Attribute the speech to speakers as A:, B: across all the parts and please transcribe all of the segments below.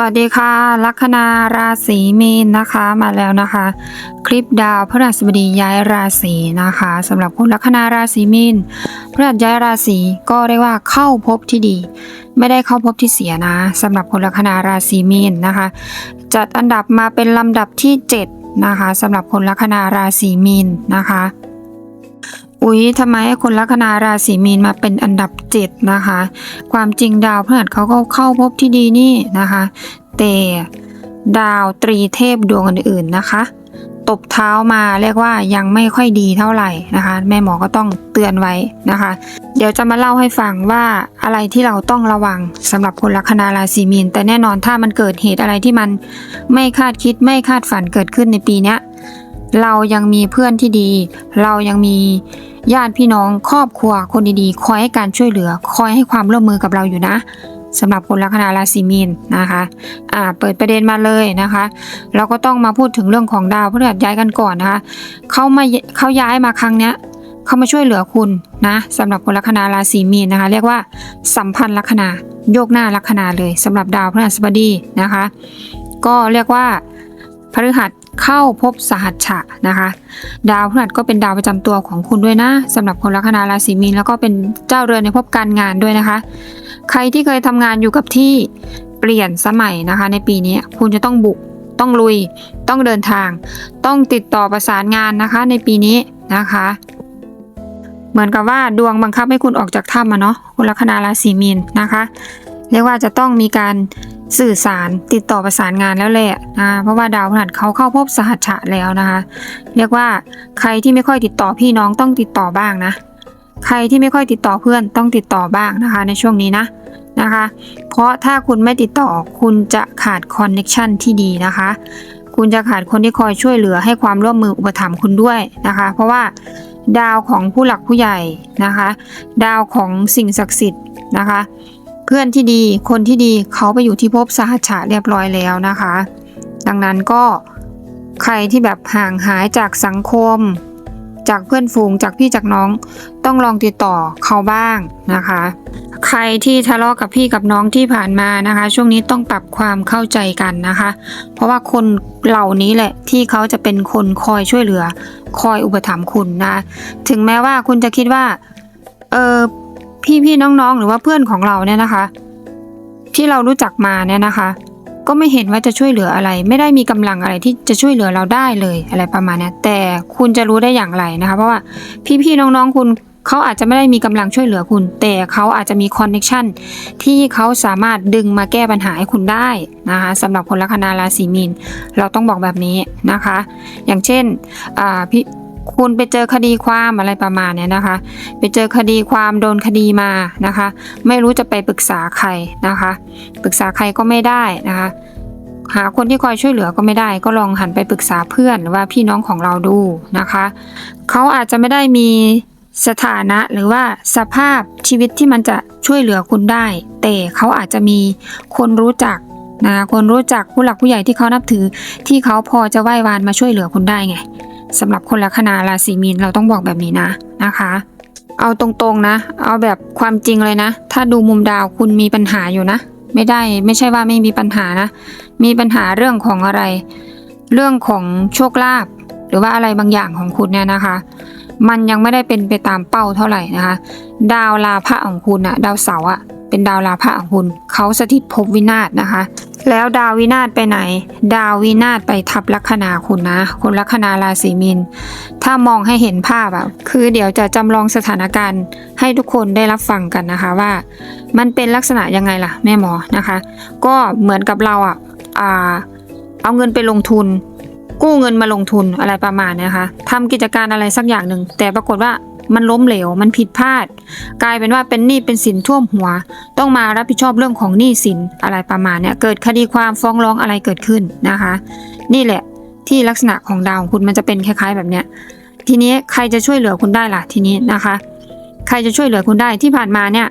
A: วัสดีค่ะ ลัคนาราศีมีนนะคะมาแล้วนะคะ คลิปดาวพฤหัสบดีย้ายราศีนะคะสำหรับคนลัคนาราศีมีนพฤหัสย้ายราศีก็เรียกว่าเข้าพบที่ดี ไม่ได้เข้าพบที่เสียนะสำหรับคนลัคนาราศีมีนนะคะ จัดอันดับมาเป็นลำดับที่ 7 นะคะสำหรับคนลัคนาราศีมีนนะคะ อุ๊ยทำไมให้คนลัคนาราศีมีนมาเป็นอันดับ7นะคะ ความจริงดาวพฤหัสเขาก็เข้าพบที่ดีนี่นะคะ แต่ดาวตรีเทพดวงอื่นๆนะคะ ตบเท้ามาเรียกว่ายังไม่ค่อยดีเท่าไหร่นะคะ แม่หมอก็ต้องเตือนไว้นะคะ เดี๋ยวจะมาเล่าให้ฟังว่าอะไรที่เราต้องระวังสำหรับคนลัคนาราศีมีนแต่แน่นอนถ้ามันเกิดเหตุอะไรที่มันไม่คาดคิดไม่คาดฝันเกิดขึ้นในปีเนี้ย เรายังมีเพื่อนที่ดี เรายังมีญาติพี่น้องครอบครัวคนดีๆ คอยให้การช่วยเหลือ คอยให้ความร่วมมือกับเราอยู่นะสำหรับคนลัคนาราศีมีนนะคะอ่าเปิดประเด็นมาเลยนะคะ เราก็ต้องมาพูดถึงเรื่องของดาวพฤหัสย้ายกันก่อนนะคะเขามาเขาย้ายมาครั้งเนี้ยเขามาช่วยเหลือคุณนะสำหรับคนลัคนาราศีมีนนะคะ เรียกว่าสัมพันธ์ลัคนาโยกหน้าลัคนาเลยสำหรับดาวพฤหัสบดีนะคะ ก็เรียกว่า พฤหัสเข้าพบสหัชชะนะคะ ดาวพฤหัสก็เป็นดาวประจำตัวของคุณด้วยนะสำหรับคนลัคนาราศีมีนแล้วก็เป็นเจ้าเรือนในภพการงานด้วยนะคะ ใครที่เคยทำงานอยู่กับที่เปลี่ยนสมัยนะคะ ในปีนี้คุณจะต้องบุกต้องลุย ต้องเดินทาง ต้องติดต่อประสานงานนะคะ ในปีนี้นะคะ เหมือนกับว่าดวงบังคับให้คุณออกจากถ้ำอะเนาะคนลัคนาราศีมีนนะคะ เรียกว่าจะต้องมีการ สื่อสารติดต่อประสานงานแล้วแหละนะเพราะว่าดาวพฤหัสเขาเข้าพบสหัชชะแล้วนะคะ เรียกว่าใครที่ไม่ค่อยติดต่อพี่น้องต้องติดต่อบ้างนะ ใครที่ไม่ค่อยติดต่อเพื่อนต้องติดต่อบ้างนะคะในช่วงนี้นะนะคะ เพราะถ้าคุณไม่ติดต่อคุณจะขาดคอนเน็ชันที่ดีนะคะ คุณจะขาดคนที่คอยช่วยเหลือให้ความร่วมมืออุปถัมภ์คุณด้วยนะคะ เพราะว่าดาวของผู้หลักผู้ใหญ่นะคะ ดาวของสิ่งศักดิ์สิทธิ์นะคะ เพื่อนที่ดีคนที่ดีเขาไปอยู่ที่ภพสหัชชะเรียบร้อยแล้วนะคะ ดังนั้นก็ใครที่แบบห่างหายจากสังคม จากเพื่อนฝูงจากพี่จากน้องต้องลองติดต่อเขาบ้างนะคะ ใครที่ทะเลาะกับพี่กับน้องที่ผ่านมานะคะ ช่วงนี้ต้องปรับความเข้าใจกันนะคะ เพราะว่าคนเหล่านี้แหละที่เขาจะเป็นคนคอยช่วยเหลือ คอยอุปถัมภ์คุณนะ ถึงแม้ว่าคุณจะคิดว่าเออ พี่พี่ๆน้องๆ หรือว่าเพื่อนของเราเนี่ยนะคะ ที่เรารู้จักมาเนี่ยนะคะ ก็ไม่เห็นว่าจะช่วยเหลืออะไร ไม่ได้มีกำลังอะไรที่จะช่วยเหลือเราได้เลยอะไรประมาณนี้แต่คุณจะรู้ได้อย่างไรนะคะ เพราะว่าพี่ๆน้องๆคุณเขาอาจจะไม่ได้มีกำลังช่วยเหลือคุณ แต่เขาอาจจะมีคอนเน็ชันที่เขาสามารถดึงมาแก้ปัญหาให้คุณได้นะคะสำหรับคนลัคนาราศีมีนเราต้องบอกแบบนี้นะคะ อย่างเช่นอ่าพี่ คุณไปเจอคดีความอะไรประมาณเนี้ยนะคะ ไปเจอคดีความโดนคดีมานะคะ ไม่รู้จะไปปรึกษาใครนะคะ ปรึกษาใครก็ไม่ได้นะคะ หาคนที่คอยช่วยเหลือก็ไม่ได้ ก็ลองหันไปปรึกษาเพื่อนหรือว่าพี่น้องของเราดูนะคะเขาอาจจะไม่ได้มีสถานะหรือว่าสภาพชีวิตที่มันจะช่วยเหลือคุณได้ แต่เขาอาจจะมีคนรู้จักนะคนรู้จักผู้หลักผู้ใหญ่ที่เขานับถือ ที่เขาพอจะไหว้วานมาช่วยเหลือคุณได้ไง สำหรับคนลัคนาราศีมีนเราต้องบอกแบบนี้นะนะคะ เอาตรงๆนะ เอาแบบความจริงเลยนะ ถ้าดูมุมดาวคุณมีปัญหาอยู่นะ ไม่ได้ไม่ใช่ว่าไม่มีปัญหานะ มีปัญหาเรื่องของอะไร เรื่องของโชคลาภหรือว่าอะไรบางอย่างของคุณเนี่ยนะคะ มันยังไม่ได้เป็นไปตามเป้าเท่าไหร่นะคะ ดาวลาภะของคุณอะดาวเสาร์อะ เป็นดาวลาภะของคุณเขาสถิตภพวินาศนะคะ แล้วดาววินาศไปไหน ดาววินาศไปทับลัคนาคุณนะคนลัคนาราศีมีนถ้ามองให้เห็นภาพอะคือเดี๋ยวจะจำลองสถานการณ์ให้ทุกคนได้รับฟังกันนะคะว่า มันเป็นลักษณะยังไงล่ะแม่หมอนะคะ ก็เหมือนกับเราอะอ่าเอาเงินไปลงทุน กู้เงินมาลงทุนอะไรประมาณนี้ยค่ะทำกิจการอะไรสักอย่างหนึ่งแต่ปรากฏว่า มันล้มเหลว มันผิดพลาด กลายเป็นว่าเป็นหนี้เป็นสินท่วมหัว ต้องมารับผิดชอบเรื่องของหนี้สินอะไรประมาณเนี้ยเกิดคดีความฟ้องร้องอะไรเกิดขึ้นนะคะ นี่แหละที่ลักษณะของดาวของคุณมันจะเป็นคล้ายๆแบบเนี้ยทีนี้ใครจะช่วยเหลือคุณได้ล่ะทีนี้นะคะ ใครจะช่วยเหลือคุณได้ที่ผ่านมาเนี่ย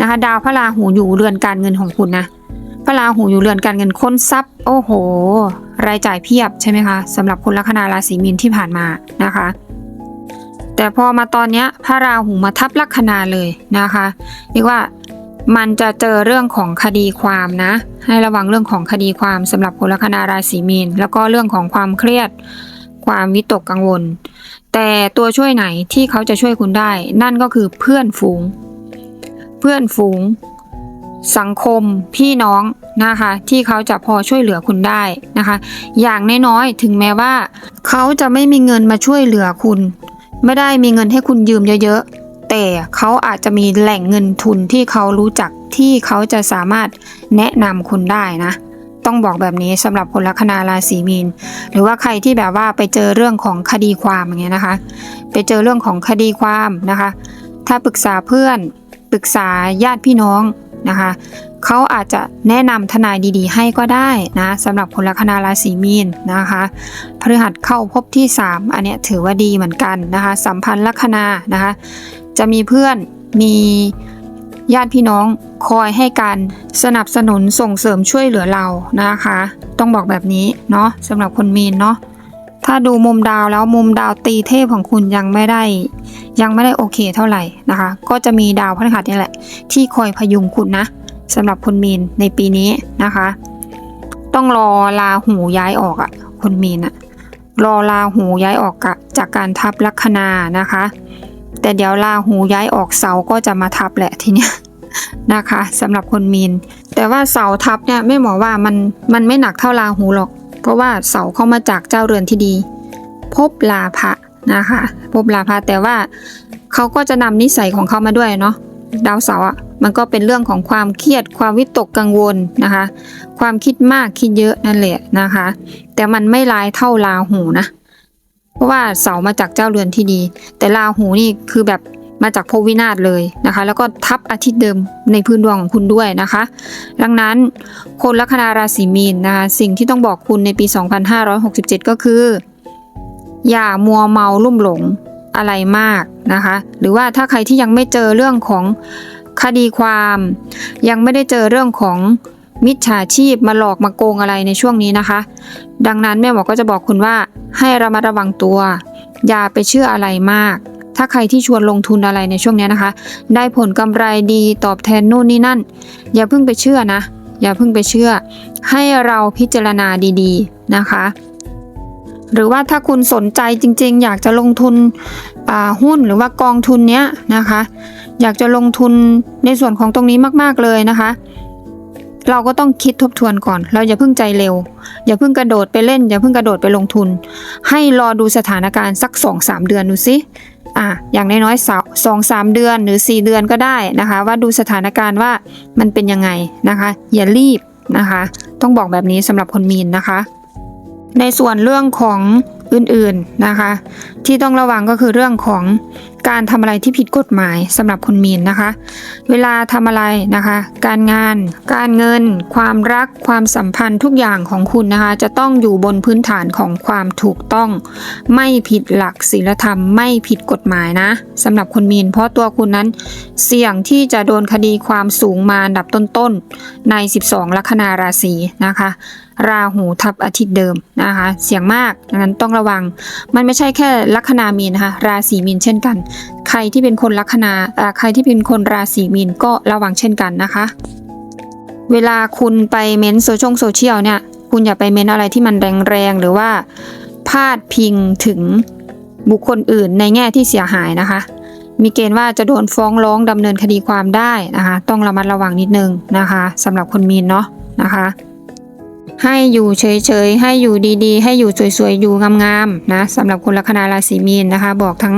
A: นะคะ ดาวพระราหูอยู่เรือนการเงินของคุณนะพระราหูอยู่เรือนการเงินค้นทรัพย์ โอ้โห รายจ่ายเพียบใช่ไหมคะสำหรับคนลัคนาราศีมีนที่ผ่านมานะคะ แต่พอมาตอนนี้พระราหูมาทับลัคนาเลยนะคะเรียกว่ามันจะเจอเรื่องของคดีความนะ ให้ระวังเรื่องของคดีความสำหรับคนลัคนาราศีมีน แล้วก็เรื่องของความเครียด ความวิตกกังวล แต่ตัวช่วยไหนที่เขาจะช่วยคุณได้ นั่นก็คือเพื่อนฝูง เพื่อนฝูง สังคมพี่น้องนะคะ ที่เขาจะพอช่วยเหลือคุณได้นะคะ อย่างน้อยๆถึงแม้ว่า เขาจะไม่มีเงินมาช่วยเหลือคุณ ไม่ได้มีเงินให้คุณยืมเยอะๆ แต่เขาอาจจะมีแหล่งเงินทุนที่เขารู้จักที่เขาจะสามารถแนะนำคุณได้นะ ต้องบอกแบบนี้สำหรับคนลัคนาราศีมีน หรือว่าใครที่แบบว่าไปเจอเรื่องของคดีความอย่างเงี้ยนะคะ ไปเจอเรื่องของคดีความนะคะ ถ้าปรึกษาเพื่อนปรึกษาญาติพี่น้องนะคะ เขาอาจจะแนะนำทนายดีๆ ให้ก็ได้นะสำหรับคนลัคนาราศีมีนนะคะพฤหัสเข้าพบที่ 3 อันเนี้ยถือว่าดีเหมือนกันนะคะ สัมพันธ์ลัคนานะคะ จะมีเพื่อนมีญาติพี่น้องคอยให้การสนับสนุนส่งเสริมช่วยเหลือเรานะคะ ต้องบอกแบบนี้เนาะสำหรับคนมีนเนาะถ้าดูมุมดาวแล้วมุมดาวตีเทพของคุณยังไม่ได้ ยังไม่ได้โอเคเท่าไหร่นะคะ ก็จะมีดาวพฤหัสนี่แหละ ที่คอยพยุงคุณนะ สำหรับคนมีนในปีนี้นะคะ ต้องรอลาหูย้ายออกอะคนมีนอะรอลาหูย้ายออกกะจากการทับลัคนานะคะ แต่เดี๋ยวลาหูย้ายออกเสาก็จะมาทับแหละทีเนี้ยนะคะสำหรับคนมีน แต่ว่าเสาทับเนี่ยไม่หมอว่ามันมันไม่หนักเท่าลาหูหรอก เพราะว่าเสาเข้ามาจากเจ้าเรือนที่ดี พบลาภะนะคะ พบลาภะแต่ว่าเขาก็จะนำนิสัยของเขามาด้วยเนาะ ดาวเสาร์อะมันก็เป็นเรื่องของความเครียดความวิตกกังวลนะคะ ความคิดมากคิดเยอะนั่นแหละนะคะ แต่มันไม่ร้ายเท่าลาหูนะเพราะว่าเสามาจากเจ้าเรือนที่ดี แต่ลาหูนี่คือแบบมาจากพวินาศเลยนะคะ แล้วก็ทับอาทิตย์เดิมในพื้นดวงของคุณด้วยนะคะ ดังนั้นคนลัคนาราศีมีนนะคะสิ่งที่ต้องบอกคุณในปี 2567 ก็คือ อย่ามัวเมาลุ่มหลง อะไรมากนะคะ หรือว่าถ้าใครที่ยังไม่เจอเรื่องของคดีความ ยังไม่ได้เจอเรื่องของมิจฉาชีพมาหลอกมาโกงอะไรในช่วงนี้นะคะ ดังนั้นแม่หมอก็จะบอกคุณว่าให้ระมัดระวังตัว อย่าไปเชื่ออะไรมาก ถ้าใครที่ชวนลงทุนอะไรในช่วงนี้นะคะ ได้ผลกำไรดีตอบแทนนู่นนี่นั่น อย่าเพิ่งไปเชื่อนะ อย่าเพิ่งไปเชื่อ ให้เราพิจารณาดีๆนะคะ หรือว่าถ้าคุณสนใจจริงๆ อยากจะลงทุนหุ้นหรือว่ากองทุนเนี้ยนะคะ อยากจะลงทุนในส่วนของตรงนี้มากๆเลยนะคะ เราก็ต้องคิดทบทวนก่อน เราอย่าเพิ่งใจเร็ว อย่าเพิ่งกระโดดไปเล่น อย่าเพิ่งกระโดดไปลงทุน ให้รอดูสถานการณ์สัก2อสเดือนดูสิอะอย่างน้อยๆสองสามเดือนหรือ 4 เดือนก็ได้นะคะ ว่าดูสถานการณ์ว่ามันเป็นยังไงนะคะ อย่ารีบนะคะ ต้องบอกแบบนี้สำหรับคนมีนนะคะ ในส่วนเรื่องของอื่นๆนะคะ ที่ต้องระวังก็คือเรื่องของการทำอะไรที่ผิดกฎหมายสำหรับคนมีนนะคะ เวลาทำอะไรนะคะ การงาน การเงิน ความรัก ความสัมพันธ์ทุกอย่างของคุณนะคะ จะต้องอยู่บนพื้นฐานของความถูกต้อง ไม่ผิดหลักศีลธรรม ไม่ผิดกฎหมายนะสำหรับคนมีน เพราะตัวคุณนั้นเสี่ยงที่จะโดนคดีความสูงมาอันดับต้นๆใน 12 ลัคนาราศีนะคะราหูทับอาทิตย์เดิมนะคะ เสี่ยงมากดังนั้นต้องระวัง มันไม่ใช่แค่ลัคนามีนนะคะราศีมีนเช่นกัน ใครที่เป็นคนลัคนาใครที่เป็นคนราศีมีนก็ระวังเช่นกันนะคะ เวลาคุณไปเม้นโซชียลโซเชียลเนี่ยคุณอย่าไปเม้นอะไรที่มันแรงๆหรือว่าพาดพิงถึงบุคคลอื่นในแง่ที่เสียหายนะคะ มีเกณฑ์ว่าจะโดนฟ้องร้องดำเนินคดีความได้นะคะ ต้องระมัดระวังนิดนึงนะคะสำหรับคนมีนเนาะนะคะ ให้อยู่เฉยๆ ให้อยู่ดีๆ ให้อยู่สวยๆ อยู่งามๆ นะสำหรับคนลัคนาราศีมีนนะคะ บอกทั้ง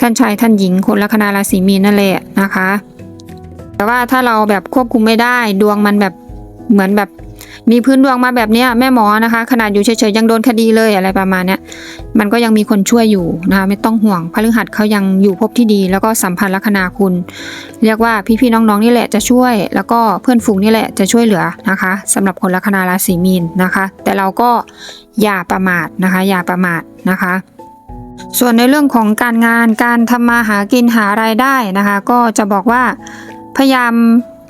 A: ท่านชายท่านหญิงคนลัคนาราศีมีนนั่นแหละนะคะ แต่ว่าถ้าเราแบบควบคุมไม่ได้ดวงมันแบบเหมือนแบบ มีพื้นดวงมาแบบนี้แม่หมอนะคะ ขนาดอยู่เฉยๆยังโดนคดีเลยอะไรประมาณนี้มันก็ยังมีคนช่วยอยู่นะคะไม่ต้องห่วงพฤหัสเขายังอยู่ภพที่ดี แล้วก็สัมพันธ์ลัคนาคุณ เรียกว่าพี่ๆน้องๆนี่แหละจะช่วย แล้วก็เพื่อนฝูงนี่แหละจะช่วยเหลือนะคะสำหรับคนลัคนาราศีมีนนะคะ แต่เราก็อย่าประมาทนะคะ อย่าประมาทนะคะส่วนในเรื่องของการงานการทำมาหากินหารายได้นะคะ ก็จะบอกว่าพยายาม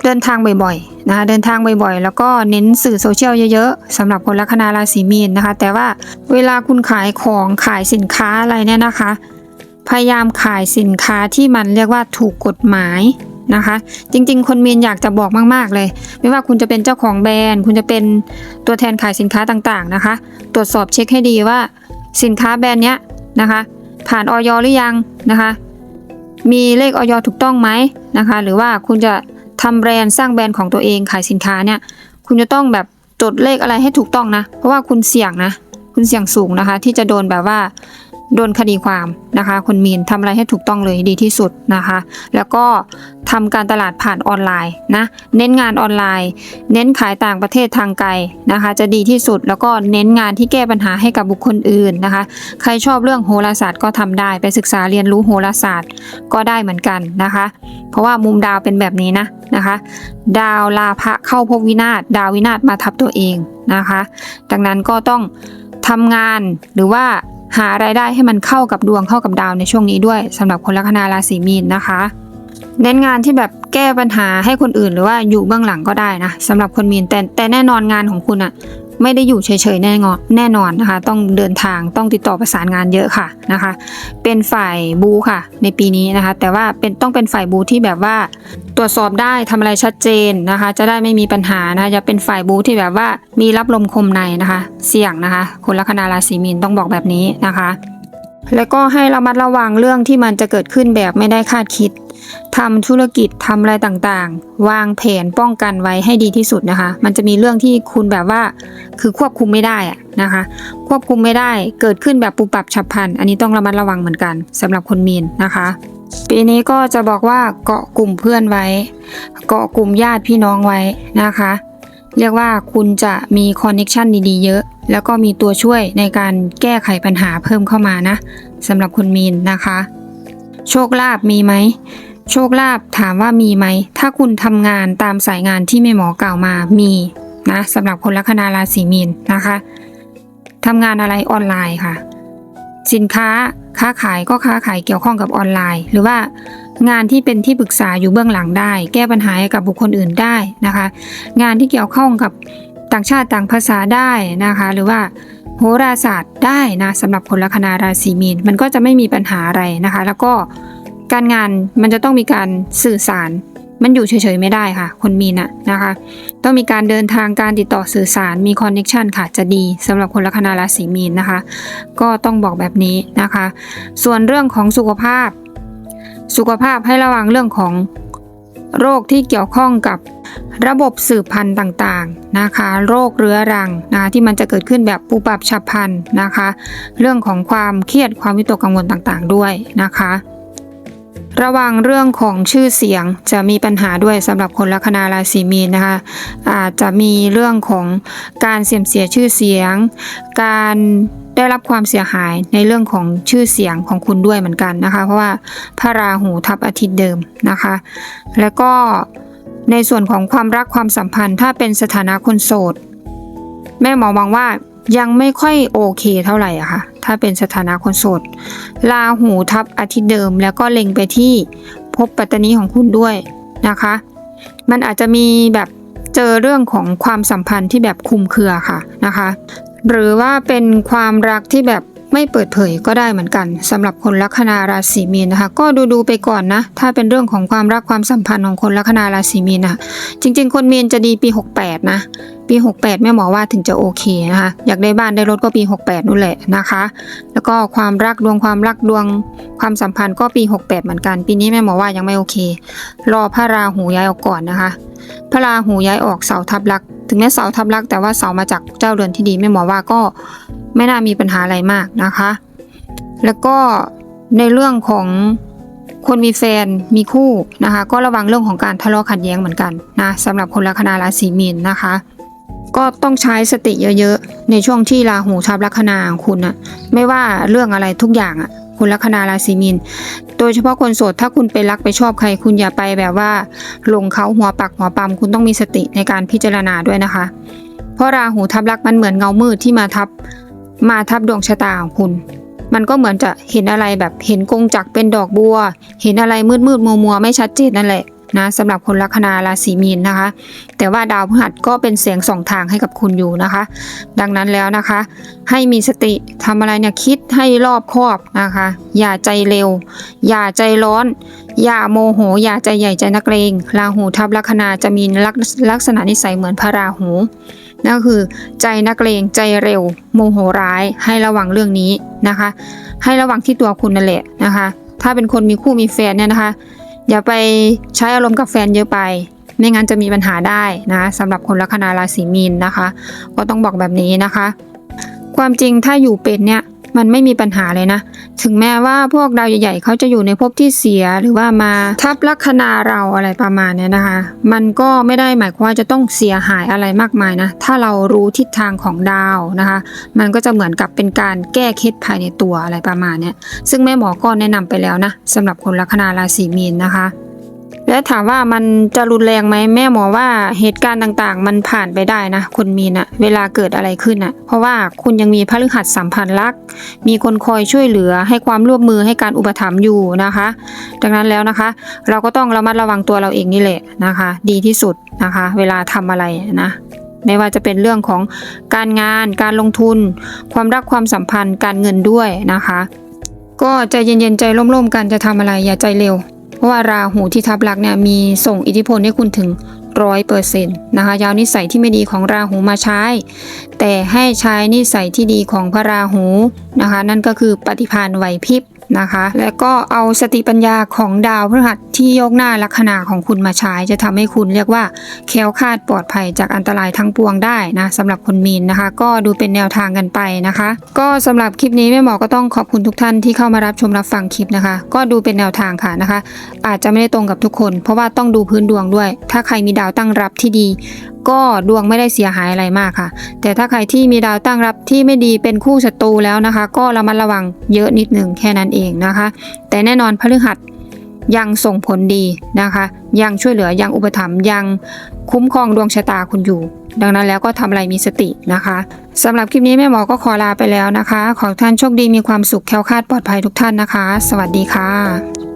A: เดินทางบ่อยๆนะคะเดินทางบ่อยๆ แล้วก็เน้นสื่อโซเชียลเยอะๆสำหรับคนลัคนาราศีมีนนะคะ แต่ว่าเวลาคุณขายของขายสินค้าอะไรเนี่ยนะคะ พยายามขายสินค้าที่มันเรียกว่าถูกกฎหมายนะคะ จริงๆ คนมีนอยากจะบอกมากๆเลย ไม่ว่าคุณจะเป็นเจ้าของแบรนด์ คุณจะเป็นตัวแทนขายสินค้าต่างๆนะคะ ตรวจสอบเช็คให้ดีว่าสินค้าแบรนด์เนี้ยนะคะ ผ่านออยหรือยังนะคะ มีเลขออยถูกต้องไหมนะคะ หรือว่าคุณจะ ทำแบรนด์สร้างแบรนด์ของตัวเองขายสินค้าเนี่ย คุณจะต้องแบบจดเลขอะไรให้ถูกต้องนะ เพราะว่าคุณเสี่ยงนะ คุณเสี่ยงสูงนะคะ ที่จะโดนแบบว่าโดนคดีความนะคะคุณมีนทำอะไรให้ถูกต้องเลยดีที่สุดนะคะ แล้วก็ทำการตลาดผ่านออนไลน์นะ เน้นงานออนไลน์ เน้นขายต่างประเทศทางไกลนะคะ จะดีที่สุดแล้วก็เน้นงานที่แก้ปัญหาให้กับบุคคลอื่นนะคะ ใครชอบเรื่องโหราศาสตร์ก็ทำได้ไปศึกษาเรียนรู้โหราศาสตร์ก็ได้เหมือนกันนะคะ เพราะว่ามุมดาวเป็นแบบนี้นะนะคะ ดาวลาภะเข้าภพวินาศดาววินาศมาทับตัวเองนะคะ ดังนั้นก็ต้องทำงานหรือว่าหารายได้ให้มันเข้ากับดวงเข้ากับดาวในช่วงนี้ด้วยสำหรับคนลัคนาราศีมีนนะคะ เน้นงานที่แบบแก้ปัญหาให้คนอื่น หรือว่าอยู่เบื้องหลังก็ได้นะสำหรับคนมีนแต่แต่แน่นอนงานของคุณอะ ไม่ได้อยู่เฉยๆแน่นอนแน่นอนนะคะ ต้องเดินทางต้องติดต่อประสานงานเยอะค่ะนะคะ เป็นฝ่ายบูค่ะ ในปีนี้นะคะ แต่ว่าเป็นต้องเป็นฝ่ายบูที่แบบว่าตรวจสอบได้ทำอะไรชัดเจนนะคะ จะได้ไม่มีปัญหานะคะจะเป็นฝ่ายบูที่แบบว่ามีรับลมคมในนะคะ เสี่ยงนะคะ คนลัคนาราศีมีนต้องบอกแบบนี้นะคะ แล้วก็ให้ระมัดระวังเรื่องที่มันจะเกิดขึ้นแบบไม่ได้คาดคิด ทำธุรกิจทำอะไรต่างๆ วางแผนป้องกันไว้ให้ดีที่สุดนะคะ มันจะมีเรื่องที่คุณแบบว่าคือควบคุมไม่ได้อะนะคะ ควบคุมไม่ได้เกิดขึ้นแบบปุบปับฉับพลัน อันนี้ต้องระมัดระวังเหมือนกันสำหรับคนมีนนะคะ ปีนี้ก็จะบอกว่าเกาะกลุ่มเพื่อนไว้ เกาะกลุ่มญาติพี่น้องไว้นะคะเรียกว่าคุณจะมีคอนเน็ชันดีๆ เยอะ แล้วก็มีตัวช่วยในการแก้ไขปัญหาเพิ่มเข้ามานะสำหรับคนมีนนะคะ โชคลาภมีไหม โชคลาภถามว่ามีไหม ถ้าคุณทำงานตามสายงานที่แม่หมอกล่าวมามีนะสำหรับคนลัคนาราศีมีนนะคะทำงานอะไรออนไลน์ค่ะ สินค้าค้าขายก็ค้าขายเกี่ยวข้องกับออนไลน์ หรือว่างานที่เป็นที่ปรึกษาอยู่เบื้องหลังได้ แก้ปัญหาให้กับบุคคลอื่นได้นะคะ งานที่เกี่ยวข้องกับต่างชาติต่างภาษาได้นะคะ หรือว่าโหราศาสตร์ได้นะสำหรับคนลัคนาราศีมีนมันก็จะไม่มีปัญหาอะไรนะคะ แล้วก็ การงานมันจะต้องมีการสื่อสาร มันอยู่เฉยๆไม่ได้ค่ะ คนมีน่ะนะคะ ต้องมีการเดินทางการติดต่อสื่อสารมีคอนเน็ชันค่ะจะดีสำหรับคนลัคนาราศีมีนนะคะ ก็ต้องบอกแบบนี้นะคะ ส่วนเรื่องของสุขภาพ สุขภาพให้ระวังเรื่องของโรคที่เกี่ยวข้องกับระบบสืบพันธุ์ต่างๆนะคะ โรคเรื้อรังนะะที่มันจะเกิดขึ้นแบบปุบปับฉับพลันนะคะ เรื่องของความเครียดความวิตกกังวลต่างๆด้วยนะคะ ระวังเรื่องของชื่อเสียงจะมีปัญหาด้วยสำหรับคนลัคนาราศีมีนนะคะอาจจะมีเรื่องของการเสื่อมเสียชื่อเสียง การได้รับความเสียหายในเรื่องของชื่อเสียงของคุณด้วยเหมือนกันนะคะ เพราะว่าพระราหูทับอาทิตย์เดิมนะคะ แล้วก็ในส่วนของความรักความสัมพันธ์ถ้าเป็นสถานะคนโสด แม่หมอมองว่ายังไม่ค่อยโอเคเท่าไหร่อะค่ะ ถ้าเป็นสถานะคนโสดราหูทับอาทิตย์เดิม แล้วก็เล็งไปที่ภพปัตตานีของคุณด้วยนะคะ มันอาจจะมีแบบเจอเรื่องของความสัมพันธ์ที่แบบคุมเครือค่ะนะคะ หรือว่าเป็นความรักที่แบบไม่เปิดเผยก็ได้เหมือนกันสำหรับคนลัคนาราศีมีนนะคะ ก็ดูดูไปก่อนนะ ถ้าเป็นเรื่องของความรักความสัมพันธ์ของคนลัคนาราศีมีนนะจริง ๆ คนมีนจะดีปี 68 นะ ปี 68 แม่หมอว่าถึงจะโอเคนะคะอยากได้บ้านได้รถก็ปี 68นู่นแหละนะคะ แล้วก็ความรักดวงความรักดวงความสัมพันธ์ก็ปี 68 เหมือนกัน ปีนี้แม่หมอว่ายังไม่โอเค รอพระราหูย้ายออกก่อนนะคะ พระราหูย้ายออกเสาทับลัก ถึงแม้เสาทับลัก แต่ว่าเสามาจากเจ้าเรือนที่ดีแม่หมอว่าก็ไม่น่ามีปัญหาอะไรมากนะคะ แล้วก็ในเรื่องของคนมีแฟนมีคู่นะคะ ก็ระวังเรื่องของการทะเลาะขัดแย้งเหมือนกันนะสำหรับคนลัคนาราศีมีนนะคะ ก็ต้องใช้สติเยอะๆ ในช่วงที่ราหูทับลัคนาของคุณอะไม่ว่าเรื่องอะไรทุกอย่างอะคุณลัคนาราศีมีน โดยเฉพาะคนโสดถ้าคุณไปรักไปชอบใคร คุณอย่าไปแบบว่าหลงเขาหัวปักหัวปั๊มคุณต้องมีสติในการพิจารณาด้วยนะคะ เพราะราหูทับลักมันเหมือนเงามืดที่มาทับมาทับดวงชะตาของคุณ มันก็เหมือนจะเห็นอะไรแบบเห็นกงจักเป็นดอกบัว เห็นอะไรมืดมืดมัวมัวๆไม่ชัดเจนนั่นแหละ นะสำหรับคนลัคนาราศีมีนนะคะ แต่ว่าดาวพฤหัสก็เป็นแสงสองทางให้กับคุณอยู่นะคะ ดังนั้นแล้วนะคะ ให้มีสติทำอะไรเนี่ยคิดให้รอบคอบนะคะ อย่าใจเร็ว อย่าใจร้อน อย่าโมโห อย่าใจใหญ่ใจนักเลงราหูทับลัคนาจะมีลักลักษณะนิสัยเหมือนพระราหูนั่นก็คือใจนักเลงใจเร็ว โมโหร้ายให้ระวังเรื่องนี้นะคะ ให้ระวังที่ตัวคุณนั่นแหละนะคะ ถ้าเป็นคนมีคู่มีแฟนเนี่ยนะคะ อย่าไปใช้อารมณ์กับแฟนเยอะไป ไม่งั้นจะมีปัญหาได้นะสำหรับคนลัคนาราศีมีนนะคะ ก็ต้องบอกแบบนี้นะคะ ความจริงถ้าอยู่เป็นเนี่ย มันไม่มีปัญหาเลยนะ ถึงแม้ว่าพวกดาวใหญ่ๆเขาจะอยู่ในภพที่เสียหรือว่ามาทับลัคนาเราอะไรประมาณเนี้ยนะคะ มันก็ไม่ได้หมายความว่าจะต้องเสียหายอะไรมากมายนะ ถ้าเรารู้ทิศทางของดาวนะคะ มันก็จะเหมือนกับเป็นการแก้เคล็ดภายในตัวอะไรประมาณเนี้ยซึ่งแม่หมอก็แนะนำไปแล้วนะสำหรับคนลัคนาราศีมีนนะคะ และถามว่ามันจะรุนแรงไหมแม่หมอว่าเหตุการณ์ต่างๆ มันผ่านไปได้นะคนมีนอะเวลาเกิดอะไรขึ้นอะเพราะว่าคุณยังมีพฤหัสสัมพันธ์รัก มีคนคอยช่วยเหลือให้ความร่วมมือให้การอุปถัมภ์อยู่นะคะ ดังนั้นแล้วนะคะ เราก็ต้องระมัดระวังตัวเราเองนี่แหละนะคะ ดีที่สุดนะคะ เวลาทำอะไรนะไม่ว่าจะเป็นเรื่องของการงาน การลงทุน ความรักความสัมพันธ์ การเงินด้วยนะคะ ก็ใจเย็นๆใจร่มๆกันจะทำอะไรอย่าใจเร็ว เพราะว่าราหูที่ทับลักเนี่ยมีส่งอิทธิพลให้คุณถึงร้อยเปอร์เซ็นต์นะคะยาวนิสัยที่ไม่ดีของราหูมาใช้ แต่ให้ใช้นิสัยที่ดีของพระราหูนะคะ นั่นก็คือปฏิพานไหวพริบ นะคะ และก็เอาสติปัญญาของดาวพฤหัสที่โยกหน้าลัคนาของคุณมาใช้จะทำให้คุณเรียกว่าแคล้วคลาดปลอดภัยจากอันตรายทั้งปวงได้นะสำหรับคนมีนนะคะ ก็ดูเป็นแนวทางกันไปนะคะ ก็สำหรับคลิปนี้แม่หมอก็ต้องขอบคุณทุกท่านที่เข้ามารับชมรับฟังคลิปนะคะ ก็ดูเป็นแนวทางค่ะนะคะ อาจจะไม่ได้ตรงกับทุกคน เพราะว่าต้องดูพื้นดวงด้วย ถ้าใครมีดาวตั้งรับที่ดี ก็ดวงไม่ได้เสียหายอะไรมากค่ะ แต่ถ้าใครที่มีดาวตั้งรับที่ไม่ดีเป็นคู่ศัตรูแล้วนะคะ ก็ระมัดระวังเยอะนิดหนึ่งแค่นั้นเองนะคะ แต่แน่นอนพฤหัสยังส่งผลดีนะคะ ยังช่วยเหลือยังอุปถัมภ์ยังคุ้มครองดวงชะตาคุณอยู่ ดังนั้นแล้วก็ทำอะไรมีสตินะคะสำหรับคลิปนี้แม่หมอก็ขอลาไปแล้วนะคะ ขอท่านโชคดีมีความสุขแคล้วคลาดปลอดภัยทุกท่านนะคะ สวัสดีค่ะ